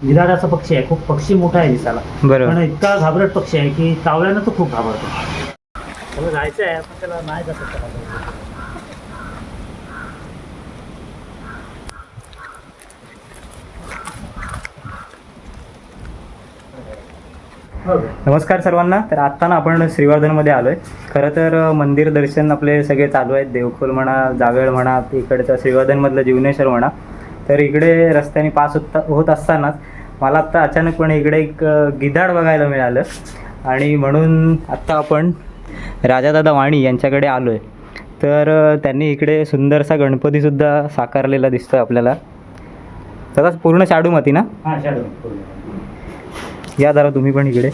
विराट असा पक्षी आहे. खूप पक्षी मोठा आहे दिसायला. बरोबर. पण इतका घाबरट पक्षी आहे की कावळ्यानं तो खूप घाबरतो. त्याला जायचं आहे पण त्याला नाही जात त्याला. हो? नमस्कार सर्वांना. तर आत्ता ना आपण श्रीवर्धनमध्ये आलो आहे खरं तर अ, मंदिर दर्शन आपले सगळे चालू आहेत. देवखोल म्हणा जावेळ म्हणा इकडचं श्रीवर्धनमधलं जीवनेश्वर म्हणा. तर इकडे रस्त्याने पास होत होत असतानाच मला आत्ता अचानकपणे इकडे एक गिधाड बघायला मिळालं. आणि म्हणून आत्ता आपण राजादादा वाणी यांच्याकडे आलो आहे तर त्यांनी इकडे सुंदरसा गणपतीसुद्धा साकारलेला दिसतो आपल्याला. तसाच पूर्ण शाडूमाती ना? हा शाडू. या जरा तुम्ही पण इकडे.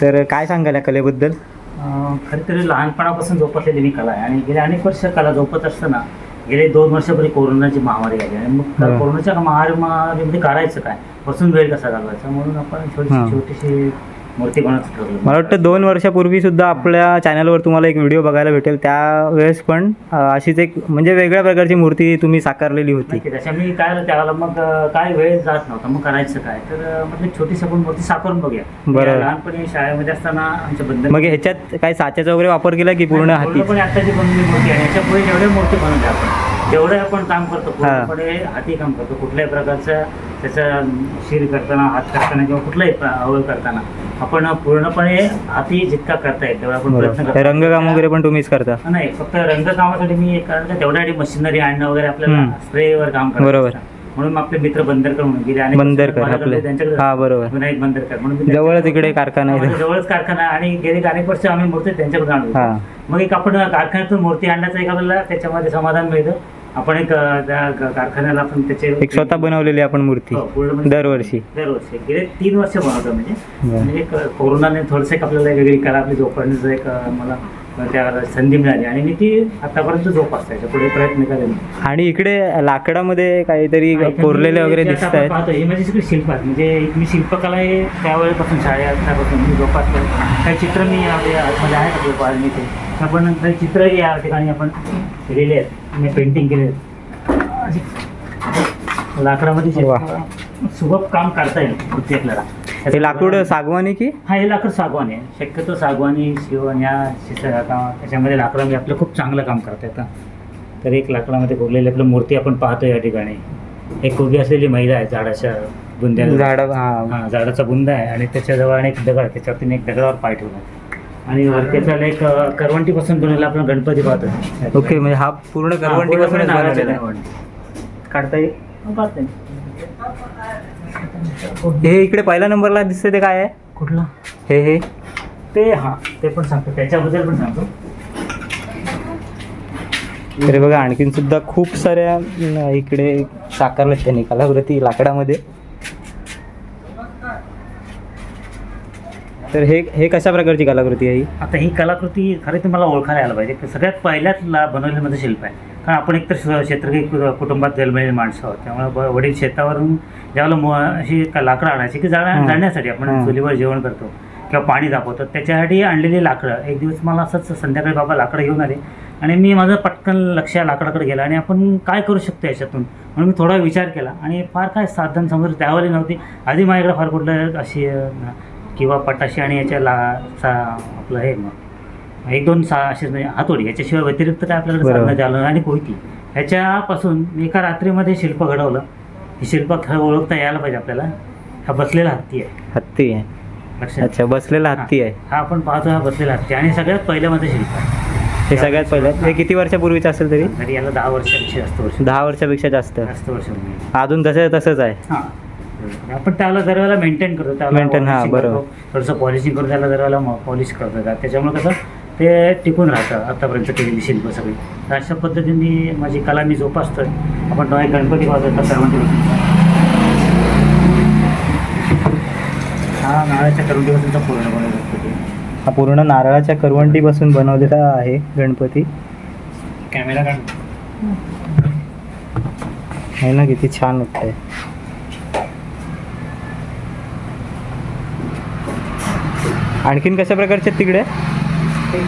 तर काय सांगाल या कलेबद्दल? अं, खरी तरी लहानपणापासून जोपासलेली मी कला आहे. आणि गेले अनेक वर्ष कला जोपत असताना गेले दोन वर्षापूर्वी कोरोनाची महामारी आली आणि मग. कोरोनाच्या महामारी महामारीमध्ये करायचं काय बसून वेळ कसा घालवायचा म्हणून आपण. छोटीशी छोटीशी मूर्ती बनवत ठरवलं मला वाटतं दोन वर्षापूर्वी सुद्धा आपल्या चॅनलवर तुम्हाला एक व्हिडिओ बघायला भेटेल. त्यावेळेस पण अं, अशीच एक म्हणजे वेगळ्या प्रकारची मूर्ती तुम्ही साकारलेली होती. नाही की त्याच्या मी काय झालं त्यावेळेला मग अं, काय वेळ जात नव्हता मग करायचं काय? तर अं, म्हटलं छोटीशी आपण मूर्ती साकारून बघूया. बरोबर. लहानपणी शाळेमध्ये असताना आमच्या बंधन मग ह्याच्यात काय साच्याचा वगैरे वापर केला की पूर्ण हाती पूर्णपणे आताची बनवलेली मूर्ती आहे याच्यापुढे जेवढे मूर्ती बनवली आपण जेवढे आपण काम करतो पूर्णपणे हाती काम करतो कुठल्याही प्रकारचं त्याचं शिर करताना हात करताना किंवा कुठलाही अवयव करताना आपण पूर्णपणे हाती जितका करता येईल तेवढा आपण प्रयत्न करतो. रंगकाम वगैरे पण तुम्हीच करता? नाही फक्त रंगकामासाठी मी एक कारण का तेवढ्यासाठी मशिनरी आणणं वगैरे आपल्याला. स्प्रेवर काम करायचं बरोबर. म्हणून आपले मित्र बंदरकर म्हणून गेले आणि बंदरकर आपले. हा बरोबर. विनायक बंदरकर. म्हणून जवळच इकडे कारखाना आहे. जवळच कारखाना आणि गेले अनेक वर्ष आम्ही मूर्ती त्यांच्याकडे आणलो. हा. मग एक आपण कारखान्यातून मूर्ती आणण्याचं एक आपल्याला त्याच्यामध्ये समाधान मिळतं. आपण एक त्या कारखान्याला आपण त्याचे एक स्वतः बनवलेली आपण मूर्ती हो, पूर्णपणे दरवर्षी. दरवर्षी. गेले तीन वर्ष बनवतो म्हणजे. म्हणजे एक कोरोनाने थोडंसं एक आपल्याला वेगळी कला आपली जोपासण्याचं एक मला त्या संधी मिळाली. आणि मी ती आतापर्यंत जोपासते याच्यापुढे प्रयत्न करेन. आणि इकडे लाकडामध्ये काहीतरी कोरलेले वगैरे दिसत आहेत. पाहतो हे म्हणजे सगळे शिल्प आहेत. म्हणजे एक मी शिल्पकला हे त्यावेळेपासून शाळेपासून मी जोपासतो काही चित्र मी यामध्ये आतमध्ये आहेत आपल्या कॉलनी ते आपण काही चित्रही या ठिकाणी आपण केलेले आहेत. मी पेंटिंग केले. लाकडामध्ये जे-. सुबक काम करता येईल वृत्ती आपल्याला हे लाकूड सागवानी की? हा हे लाकूड सागवान आहे. शक्यतो सागवानी शिवण या शिसं काम त्याच्यामध्ये लाकडामध्ये आपलं खूप चांगलं काम करता येतं तर एक लाकडामध्ये कोरलेली आपलं मूर्ती आपण पाहतो या ठिकाणी. एक उभी असलेली महिला आहे झाडाच्या बुंद्याला झाड हा. हा झाडाचा बुंदा आहे आणि त्याच्याजवळ आणि एक दगड आहे. त्याच्यावर तिने एक दगडावर पाय ठेवला आणि वरतीचा एक अं, करवंटीपासून बनवलेला आपण गणपती पाहतो ओके म्हणजे हा पूर्ण करवंटी पूर्णपणे नारळाच्या बनवलेला. आहे. करवंटी. काढता येईल? हो, इकडे पहिल्या नंबरला दिसते ते काय आहे? कुठला? हे हे. ते हा ते पण सांगतो. त्याच्याबद्दल पण सांगतो. तरी बघा आणखीन सुद्धा खूप साऱ्या इकडे साकारल्यात त्यांनी कलाकृती लाकडामध्ये. तर हे हे कशा प्रकारची कलाकृती आहे ही? आता ही कलाकृती खरं तर मला ओळखायला यायला पाहिजे. सगळ्यात पहिल्याच ला बनवलेलं माझं शिल्प आहे. कारण आपण एकतर श- कु- कुटुंबात जन्मलेली माणसं आहोत. त्यामुळे ब- वडील शेतावरून ज्यावेळेला मो अशी क- लाकडं आणायची की जाण्या हं. जाण्यासाठी आपण हं. चुलीवर जेवण करतो किंवा पाणी दाखवतो. त्याच्यासाठी आणलेली लाकडं. एक दिवस मला असंच संध्याकाळी बाबा लाकडं घेऊन आले. आणि मी माझं पटकन लक्ष या लाकडाकडे गेलं आणि आपण काय करू शकतो याच्यातून? म्हणून मी थोडा विचार केला. आणि फार काय साधन समज त्यावेळी नव्हती. आधी माझ्याकडे फार कुठलं अशी अं, किंवा पटाशी आणि याच्या ला सा आपलं हे मग एक दोन सा असे म्हणजे हातोडी याच्याशिवाय व्यतिरिक्त काय बरोबर. साधनं झालं आणि कोयती. ह्याच्यापासून मी एका रात्रीमध्ये शिल्प घडवलं. हे शिल्प खरं ओळखता यायला पाहिजे आपल्याला. हा बसलेला हत्ती आहे. हत्ती आहे. अच्छा बसलेला हत्ती आहे. हा आपण पाहतो हा बसलेला हत्ती आणि सगळ्यात पहिलं माझं शिल्प आहे. हे सगळ्यात पहिलं. हे किती वर्षापूर्वीचं असेल तरी? याला दहा वर्षापेक्षा जास्त वर्ष. दहा वर्षापेक्षा जास्त. जास्त वर्ष. अजून तसं तसंच आहे. हां. आपण त्याला दरवेळेला मेंटेन करतो त्याला Maintain, हां, polishing बरोबर. करतो. थोडंसं पॉलिशिंग करून त्याला दरवेळेला पॉलिश करतो त्याच्यामुळे कसं ते टिकून राहतं आतापर्यंत केलेली शिल्प सगळी. तर अशा पद्धतीने माझी कला मी जोपासतोय. आपण एक गणपती पाहतो सर्वांची हा नाळ्याच्या करंटीपासूनचा पूर्ण गणपती हा पूर्ण नारळाच्या करवंटीपासून बनवलेला आहे गणपती. कॅमेरा काढ. आहे ना किती छान वाटतंय आणखीन कशा प्रकारचे आहेत तिकडे?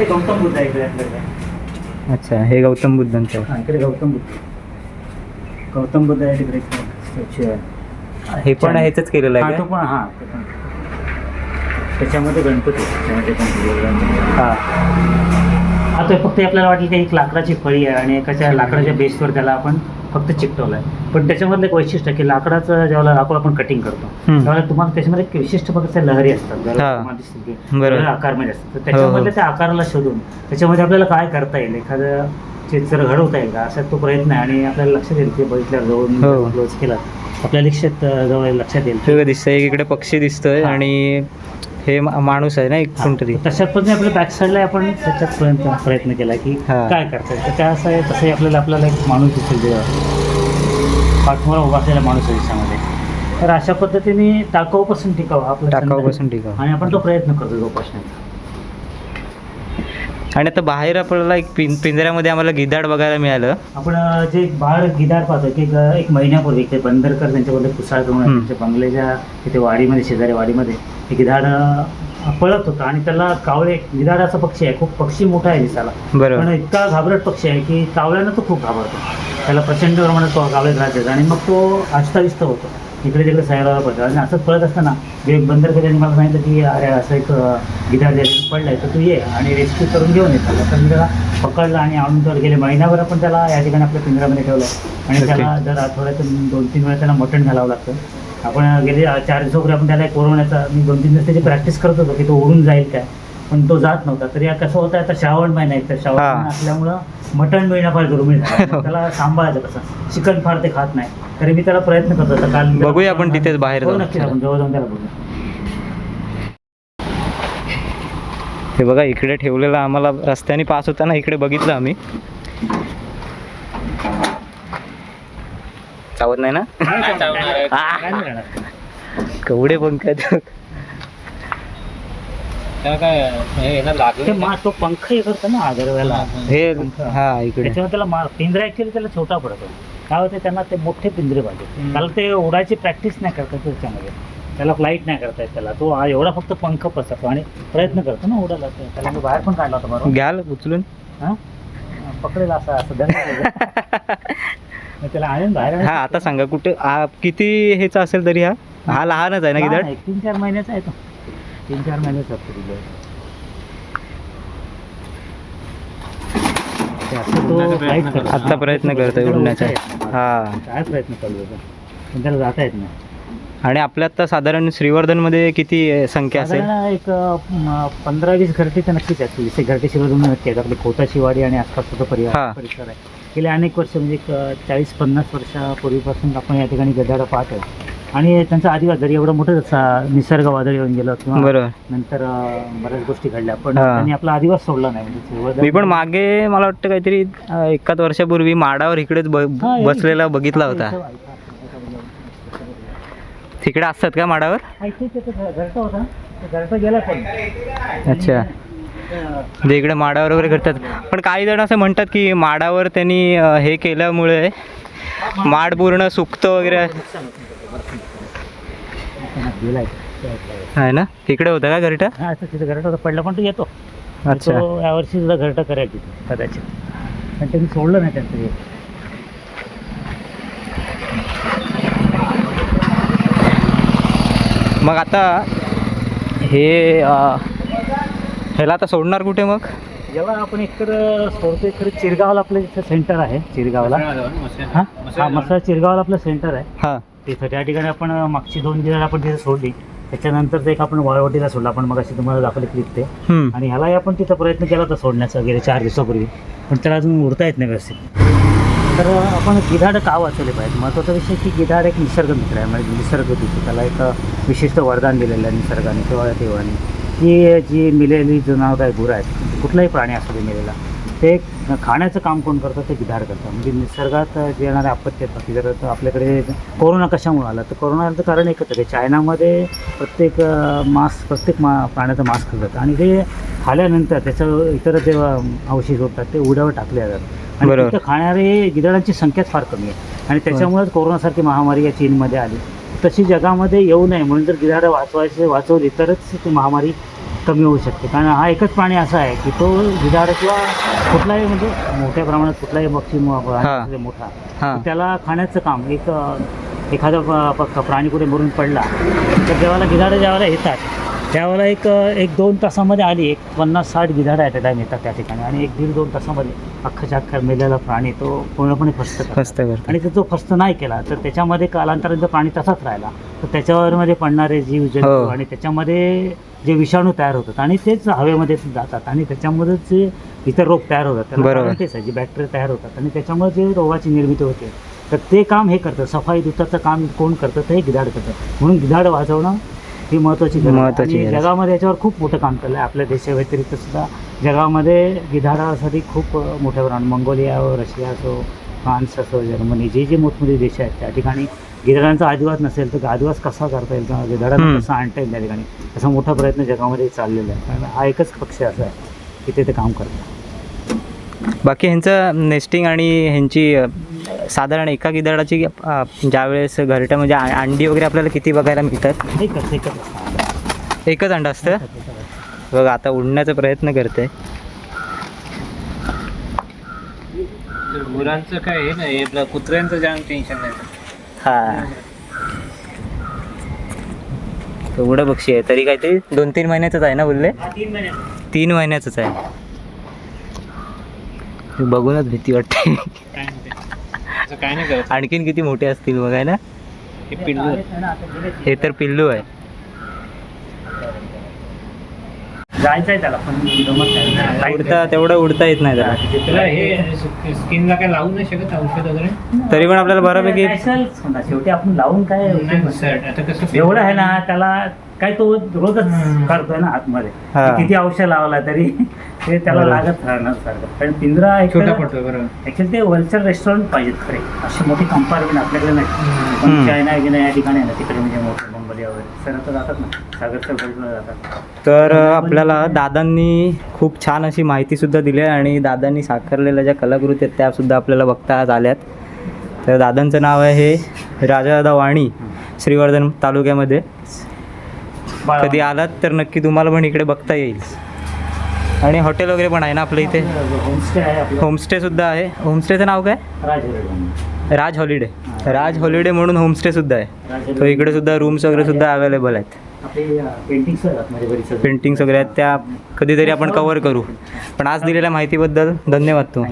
गौतम बुद्ध आहे इकडे आपल्याकडे. अच्छा हे गौतम बुद्धांचं आहे. हा इकडे गौतम बुद्ध. गौतम बुद्ध आहे तिकडे स्टॅच्यू आहे. हे पण ह्याच केलेलं हा आहे तो का पण हा ते पण. त्याच्यामध्ये गणपती आहे. त्याच्यामध्ये पण दिलेला गणपती आहे. हा. आता फक्त आपल्याला वाटलं की एक लाकडाची फळी आहे आणि एकाच्या लाकडाच्या बेसवर त्याला आपण फक्त चिकटवलं आहे पण त्याच्यामधलं एक वैशिष्ट्य आहे की लाकडाचं जेव्हा लाकूड आपण कटिंग करतो. त्यावेळेला तुम्हाला त्याच्यामध्ये एक विशिष्ट प्रकारच्या लहरी असतात हा. तुम्हाला दिसतील की आकारमध्ये असतात तर हो, त्याच्यामधल्या हो. त्या आकाराला शोधून त्याच्यामध्ये आपल्याला काय करता येईल एखादं चित्र घडवता येईल का असा तो प्रयत्न आहे आणि आपल्याला लक्षात येईल की बघितल्यावर हो. जवळून क्लोज केला आपल्या लक्षात जवळ लक्षात येईल हे दिसतंय इकडे पक्षी दिसतोय. आणि हे माणूस आहे ना एक कोणतरी तशाच पद्धतीने आपल्या बॅक साईडला आपण त्याच्यात प्रयत्न प्रयत्न केला की. काय करता येईल तर त्या असं आहे तसंही आपल्याला आपल्याला एक माणूस दिसेल पाठमोरा उभा असलेला माणूस आहे त्याच्यामध्ये तर अशा पद्धतीने टाकाऊपासून टिकाऊ हा आपला. टाकाऊपासून टिकाऊ. आणि आपण तो प्रयत्न करतो जोपासण्याचा आणि आता बाहेर आपल्याला एक पिं पिंजऱ्यामध्ये आम्हाला गिधाड बघायला मिळालं. आपण जे बाळ गिधाड पाहतो की एक महिन्यापूर्वी ते बंदरकर त्यांच्याबद्दल कुसाळ करून. त्यांच्या बंगल्याच्या तिथे वाडीमध्ये शेजारी वाडीमध्ये ते गिधाड पळत होता आणि त्याला कावळे गिधाड असा पक्षी आहे खूप पक्षी मोठा आहे दिसायला. पण बरोबर इतका घाबरट पक्षी आहे की कावळ्यानं तो खूप घाबरतो. त्याला प्रचंड प्रमाणात तो कावळे त्रास देतात आणि मग तो आस्ताविस्त होतो. इकडे तिकडे सैराला पडतो. आणि असंच पळत असताना जे एक बंदर त्यांनी मला सांगितलं की अरे असं एक गिधाड द्यायला पडलाय तर तू ये आणि रेस्क्यू करून घेऊन येतो तर मी त्याला पकडला आणि आणून तर गेले. महिनाभर आपण त्याला या ठिकाणी आपल्या पिंजऱ्यामध्ये ठेवलं. आणि. त्याला दर आठवड्यातून दोन तीन वेळा त्याला मटण घालावं लागतं. आपण गेले चार दिवसापूर्वी आपण त्याला एक कोरवण्याचा मी दोन तीन दिवस त्याची प्रॅक्टिस करत होतो की तो उडून जाईल काय. पण तो जात नव्हता. तरी या कसं होतं आता श्रावण महिना आहे तर श्रावण हा. महिना असल्यामुळं मटण मिळणं फार दुर्मिळ झालं. मग त्याला सांभाळायचं कसं? चिकन फार ते खात नाही. तरी मी त्याला प्रयत्न करतो आता काल बघूया आपण तिथेच बाहेर हो जाऊन. नक्कीच आपण जवळ जाऊन त्याला बघूया. हे बघा इकडे ठेवलेलं आम्हाला रस्त्याने पास होताना इकडे बघितलं आम्ही. चावत नाही ना? काय नाही. कवडे आहेत. ते मा तो पंख हे करतो ना आदरव्याला. हे. हा. इकडे. त्याच्यामुळे त्याला मा पिंजरा ऍक्च्युली त्याला छोटा पडतो. काय होते त्यांना ते मोठे पिंजरे पाहिजे त्याला ते उडायची प्रॅक्टिस नाही करता येत त्याच्यामध्ये. त्याला फ्लाईट नाही करता येत त्याला. तो आ- एवढा फक्त पंख पसरतो आणि प्रयत्न करतो ना उडायला. ते. त्याला मी बाहेर पण काढला होता बरोबर. घ्याल उचलून? हा? पकडेल असं असं धरलं मग त्याला आणून बाहेर हा आता सांगा कुठे आ, किती ह्याचा असेल तरी हा? हा लहानच आहे ना लहान गिधाड आहे, तीन चार महिन्याचा आहे तो. तीन चार महिन्याचा असतो तुझं ते असं तो fight करतो. आता प्रयत्न करतोय उडण्याचा. हा. काय प्रयत्न चालू होता पण त्याला जाता येत नाही. आणि आपल्या आता साधारण श्रीवर्धनमध्ये किती संख्या असेल? साधारण एक पंधरा वीस घरटे तर नक्कीच आहेत. वीस एक घरटे शिवाय नक्की आहेत. आपले खोताची वाडी आणि आसपासचा तो हा. परिवार परिसर आहे. गेले अनेक वर्ष म्हणजे एक चाळीस पन्नास वर्षापूर्वीपासून आपण या ठिकाणी गदाडा पाहत आहे आणि त्यांचा आदिवास जरी एवढं मोठं निसर्ग वादळ येऊन गेलं किंवा बरोबर. नंतर अं, बऱ्याच गोष्टी घडल्या पण हा. त्यांनी आपला आदिवास सोडला नाही. म्हणजे मी पण मागे मला वाटतं काहीतरी अ, एकाच वर्षापूर्वी माडावर इकडेच ब- हा, बसलेला बघितला होता. तिकडे असतात का माडावर? इथे त्याचं घरटं होता. ते घरटं गेला पण. अच्छा. म्हणजे इकडे माडावर वगैरे करतात. पण काही जण असं म्हणतात की माडावर त्यांनी अ, हे केल्यामुळे माड पूर्ण सुकतं वगैरे. नुकसान होतं गेलाय. आहे. ना? तिकडे होतं का घरटा? हा आता तिथं घरटं होता. पडला पण तो येतो. अच्छा. तो यावर्षी सुद्धा घरटं तिथे कदाचित. पण त्यांनी सोडलं नाही त्यांचं हे. मग आता हे अ, ह्याला आता सोडणार कुठे मग? याला आपण एकतर सोडतो इकडे चिरगावला आपलं इथं सेंटर आहे. चिरगावला. हा? हा मसाला चिरगावला आपलं सेंटर आहे. हां. तिथं. त्या ठिकाणी आपण मागची दोन दिवस आपण तिथे सोडली. त्याच्यानंतर एक आपण वाळवटीला सोडला. आपण मग अशी तुम्हाला दाखवली क्लिप ते. आणि ह्यालाही आपण तिथं प्रयत्न केला होता सोडण्याचा गेल्या चार दिवसापूर्वी. पण त्याला अजून उडता येत नाही व्यवस्थित. तर आपण गिधाड का वाचवले पाहिजे महत्त्वाचा विषय की गिधाड एक निसर्ग मित्र आहे. म्हणजे निसर्ग होती. त्याला एक विशिष्ट वरदान दिलेलं आहे निसर्गाने किंवा देवाने. की जी मिलेली जनावर आहे गुरं आहेत कुठलाही प्राणी असू दे मिलेला ते खाण्याचं काम कोण करतं ते गिधाड करतं म्हणजे निसर्गात जे येणारे आपत्ती आहेत. बाकी जर आपल्याकडे कोरोना कशामुळे आला? तर कोरोनाचं कारण एकच आहे. की चायनामध्ये प्रत्येक मास्क प्रत्येक मा प्राण्याचं मास्क खातात. आणि ते खाल्यानंतर त्याचं इतर जे अवशेष होतात ते उड्यावर टाकले जातात. आणि. तिथं खाणारे गिधाडांची संख्याच फार कमी आहे. आणि त्याच्यामुळेच कोरोनासारखी महामारी या चीनमध्ये आली. तशी जगामध्ये येऊ नये म्हणून जर गिधाडं वाचवायचे वाचवली तरच ती महामारी कमी होऊ शकते. कारण हा एकच प्राणी असा आहे की तो गिधाड किंवा कुठलाही म्हणजे मोठ्या प्रमाणात कुठलाही पक्षी म- प्राणी. असू दे मोठा. त्याला खाण्याचं काम एक एखादा प्राणी कुठे मरून पडला तर जेव्हाला गिधाडं ज्यावेळेला येतात. त्यावेळेला एक एक दोन तासामध्ये आली एक पन्नास साठ गिधाडं ॲट अ टाईम येतात त्या ठिकाणी. आणि एक दीड दोन तासामध्ये अख्खाच्या अख्खा मेलेला प्राणी तो पूर्णपणे फस्त. फस्त करतो आणि तो जो फस्त नाही केला तर त्याच्यामध्ये कालांतराने जर प्राणी तसाच राहिला. तर त्याच्यावर मध्ये पडणारे जीव जंतू हो. आणि त्याच्यामध्ये जे विषाणू तयार होतात आणि तेच हवेमध्ये जातात आणि त्याच्यामध्ये जे इतर रोग तयार होतात. त्याला तेच आहे जे बॅक्टेरिया तयार होतात. आणि त्याच्यामुळे जे रोगाची निर्मिती होते तर ते काम हे करतं सफाई दुताचं काम कोण करतं? तर हे गिधाड करतं म्हणून गिधाड वाचवणं ही गरज आहे. महत्त्वाची आणि गरज. जगामध्ये याच्यावर खूप मोठं काम चाललं आहे आपल्या देशाव्यतिरिक्त सुद्धा जगामध्ये गिधाडासाठी खूप अ, मोठ्या प्रमाणात मंगोलिया रशिया असो फ्रान्स असो जर्मनी जे जे मोठमोठे देश आहेत त्या ठिकाणी गिधाडांचा आदिवास नसेल तर आदिवास कसा करता येईल किंवा गिधाडांना हम्म. कसा आणता येईल त्या ठिकाणी असा मोठा प्रयत्न जगामध्ये चाललेला आहे कारण हा एकच पक्ष असा आहे की ते ते काम करतं बाकी ह्यांचं नेस्टिंग आणि ह्यांची अ, साधारण एका गिधाडाची ज्यावेळेस घरट्या म्हणजे अंडी वगैरे आपल्याला किती बघायला मिळतात? एकच एकच असतं. एकच अंडा असतं. बघा आता उडण्याचा प्रयत्न करते. गुरांचं काय हे नाही आपलं कुत्र्यांचं जाम टेन्शन नाही हा. एवढं पक्षी आहे तरी काहीतरी दोन तीन महिन्याचंच आहे ना बोलले? हा, तीन महिने तीन महिन्याचंच आहे. बघूनच भीती वाटते. असं काय नाही करत. आणखीन किती मोठे असतील बघाय ना? हे पिल्लू हे तर पिल्लू आहे. त्याला पण जमत नाही. उडता तेवढं उडता येत नाही त्याला. त्याला हे स्किनला काय लावू नाही शकत औषध वगैरे? तरी पण आपल्याला बऱ्यापैकी. शेवटी आपण लावून काय उपयोग नाही नाही. सर आता कसं एवढं आहे ना त्याला काय तो रोजच. काढतोय ना आतमध्ये. किती औषध लावला तरी ते त्याला. लागत राहणार सारखं. कारण पिंजरा ऍक्च्युली ते वल्चर रेस्टॉरंट पाहिजेत खरे. अशी मोठी कंपार्टमेंट आपल्याकडे नाही. पण. चायना वगैरे या ठिकाणी ना तिकडे म्हणजे मोठं मुंबई वगैरे. सर आता जातात ना. सागरच्या बाजूला जातात. तर आपल्याला दादांनी खूप छान अशी माहितीसुद्धा दिली आहे आणि दादांनी साकारलेल्या ज्या कलाकृती आहेत त्यासुद्धा आपल्याला बघता आज आल्यात. तर दादांचं नाव आहे हे राजादादा वाणी श्रीवर्धन तालुक्यामध्ये. कधी आलात तर नक्की तुम्हाला पण इकडे बघता येईल. आणि हॉटेल वगैरे पण आहे ना आपलं इथे? होमस्टे आहे आपलं. होमस्टेसुद्धा आहे. होमस्टेचं नाव काय. Raj holiday Raj holiday. म्हणून होमस्टेसुद्धा आहे. तो इकडे सुद्धा रूम्स वगैरे सुद्धा अवेलेबल आहेत. पेंटिंग्स वगैरे आहेत. त्या कधीतरी आपण कवर करू. पण आज दिलेल्या माहितीबद्दल धन्यवाद तू.